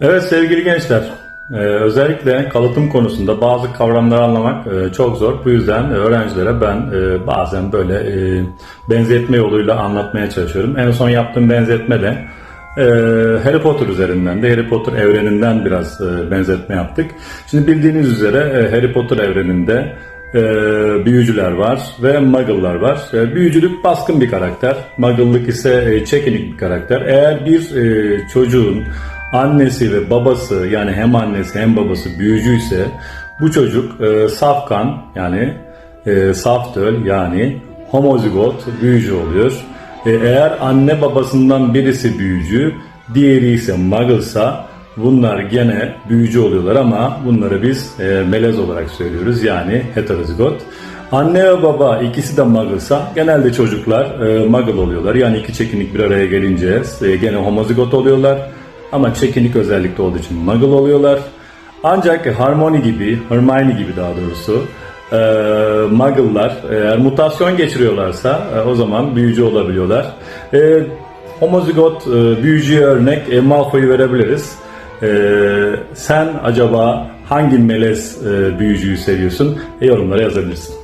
Evet sevgili gençler, e, özellikle kalıtım konusunda bazı kavramları anlamak e, çok zor. Bu yüzden öğrencilere ben e, bazen böyle e, benzetme yoluyla anlatmaya çalışıyorum. En son yaptığım benzetme de e, Harry Potter üzerinden de Harry Potter evreninden biraz e, benzetme yaptık. Şimdi bildiğiniz üzere e, Harry Potter evreninde e, büyücüler var ve muggle'lar var. E, büyücülük baskın bir karakter, muggle'lık ise e, çekinik bir karakter. Eğer bir e, çocuğun annesi ve babası yani hem annesi hem babası büyücüyse bu çocuk e, safkan yani e, saftöl yani homozigot büyücü oluyor. E, eğer anne babasından birisi büyücü, diğeri ise muggle'sa bunlar gene büyücü oluyorlar ama bunları biz e, melez olarak söylüyoruz yani heterozigot. Anne ve baba ikisi de muggle'sa genelde çocuklar e, muggle oluyorlar. Yani iki çekinik bir araya gelince e, gene homozigot oluyorlar. Ama çekinik özellikle olduğu için muggle oluyorlar. Ancak Harmony gibi, Hermione gibi daha doğrusu e, muggle'lar eğer mutasyon geçiriyorlarsa e, o zaman büyücü olabiliyorlar. E, homozigot e, büyücüye örnek e, Malfoy'u verebiliriz. E, sen acaba hangi melez e, büyücüyü seviyorsun? E, yorumlara yazabilirsin.